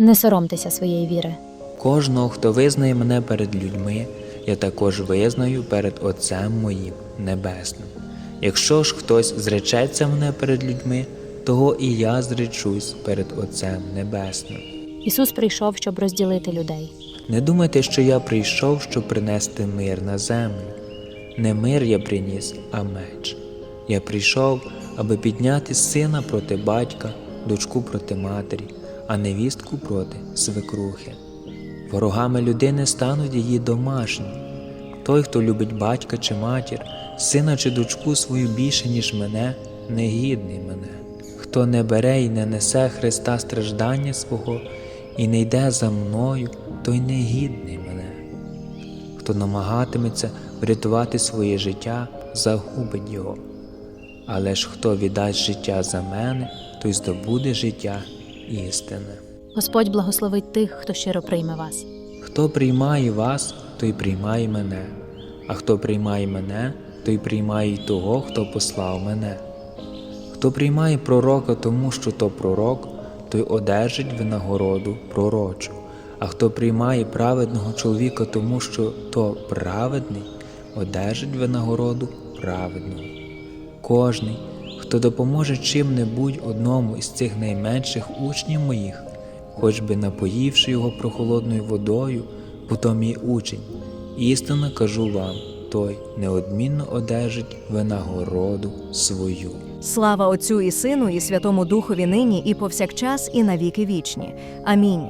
Не соромтеся своєї віри. Кожного, хто визнає мене перед людьми, я також визнаю перед Отцем моїм Небесним. Якщо ж хтось зречеться мене перед людьми, того і я зречусь перед Отцем Небесним. Ісус прийшов, щоб розділити людей. Не думайте, що я прийшов, щоб принести мир на землю. Не мир я приніс, а меч. Я прийшов, аби підняти сина проти батька, дочку проти матері, а невістку проти свекрухи. Ворогами людини стануть її домашні. Той, хто любить батька чи матір, сина чи дочку свою більше, ніж мене, негідний мене. Хто не бере і не несе Христа страждання свого і не йде за мною, той негідний мене. Хто намагатиметься врятувати своє життя, загубить його. Але ж хто віддасть життя за мене, той здобуде життя істинне. Господь благословить тих, хто щиро прийме вас. Хто приймає вас, той приймає мене, а хто приймає мене, той приймає й того, хто послав мене. Хто приймає пророка тому, що то пророк, той одержить винагороду пророчу, а хто приймає праведного чоловіка тому, що то праведний, одержить винагороду праведного. Кожний, хто допоможе чим-небудь одному із цих найменших учнів моїх, хоч би напоївши його прохолодною водою, бо мій учень. Істинно кажу вам, той неодмінно одержить винагороду свою. Слава Отцю і Сину, і Святому Духові нині, і повсякчас, і навіки вічні. Амінь.